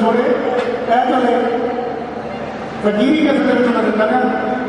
ਛੋੜੇ ਇਹ ਚਲੇ ਫਕੀਰੀ ਕਿਸ ਦੇ ਵਿੱਚ ਨਾ। ਦਿੱਤਾ ਗਿਆ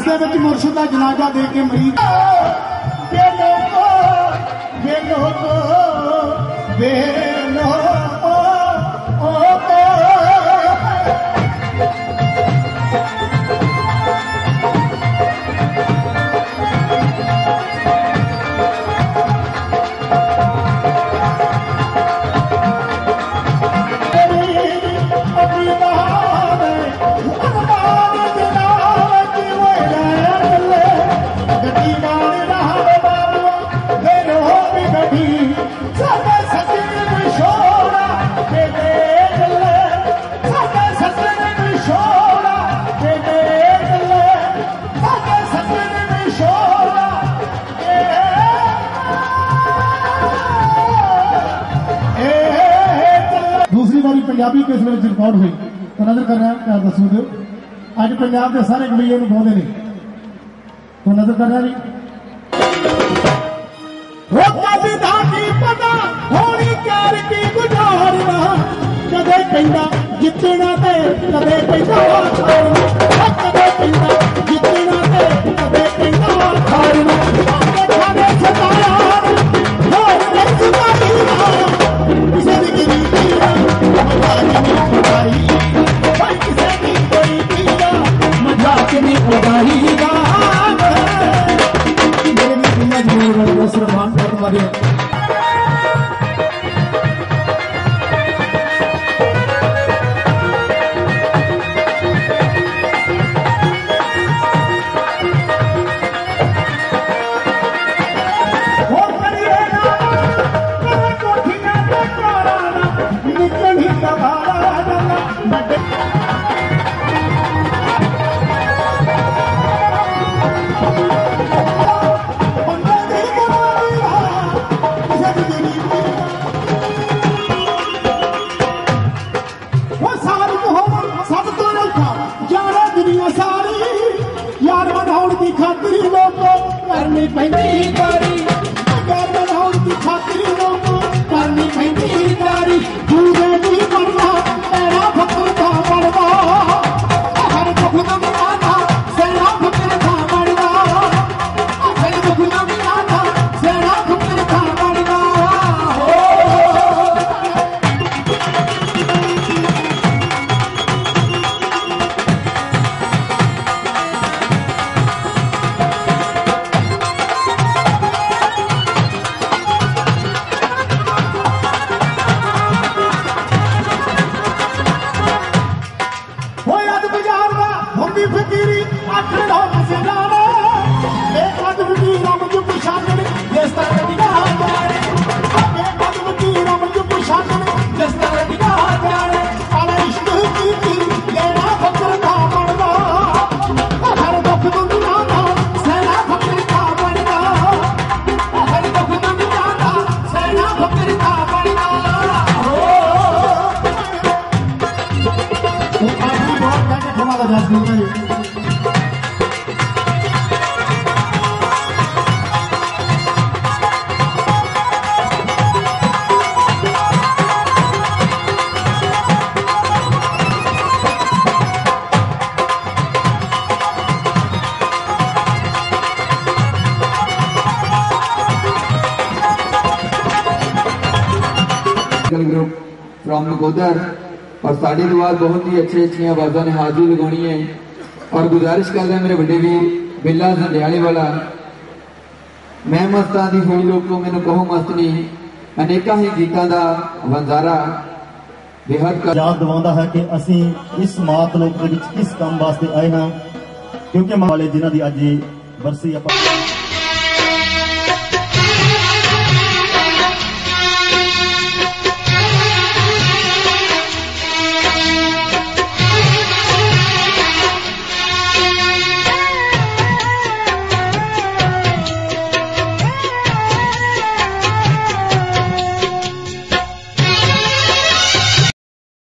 ਉਸ ਦੇ ਵਿੱਚ ਮੁਰਸ਼ਿਦ ਦਾ ਜਨਾਜ਼ਾ ਦੇ ਕੇ ਮਰੀਜ਼ ਬੇਨੋ ਕੋ ਬੇਨੋ ਕੋ ਬੇ ਪੰਜਾਬੀ ਕਿਸ ਵਿੱਚ ਰਿਕਾਰਡ ਹੋਈ। ਤਾਂ ਨਜ਼ਰ ਕਰ ਰਿਹਾ, ਪਿਆਰ ਦੱਸੋ ਦਿਓ। ਅੱਜ ਪੰਜਾਬ ਦੇ ਸਾਰੇ ਕਬੀਲੇ ਨੂੰ ਗਾਉਂਦੇ ਨੇ। ਤਾਂ ਨਜ਼ਰ ਕਰ ਰਿਹਾ ਜੀ। ਹੋ ਕਦੇ ਦਾ ਕੀ ਪਤਾ ਹੋਣੀ ਕਰ ਕੀ ਗੁਜ਼ਾਰਨਾ। ਕਦੇ ਕਹਿੰਦਾ ਜਿੱਤਣਾ ਤੇ ਕਦੇ ਕਹਿੰਦਾ ਹਾਰਨਾ ਫਕੀਰੀ ਅੱਖ ਵੋਕਲ ਗਰੁੱਪ फ्रॉम नकोदर और साढ़े के बाद बहुत ही अच्छी अच्छी आवाज़ों ने हाजिरी लगानी है और गुजारिश कर रहे हैं मेरे बड़े वीर बिल्ला जंडियाले वाला मैं मस्तां की हुई लोगों मैंने कहो मस्तनी अनेका ही गीतों का वंजारा ਬੇਹੱਦ ਯਾਦ ਦਿਵਾਉਂਦਾ ਹੈ ਕਿ ਅਸੀਂ ਇਸ ਮਾਤ ਲੋਕ ਦੇ ਵਿੱਚ ਕਿਸ ਕੰਮ ਵਾਸਤੇ ਆਏ ਹਾਂ ਕਿਉਂਕਿ ਮਾਲੇ ਜਿਨ੍ਹਾਂ ਦੀ ਅੱਜ ਬਰਸੀ ਆਪਾਂ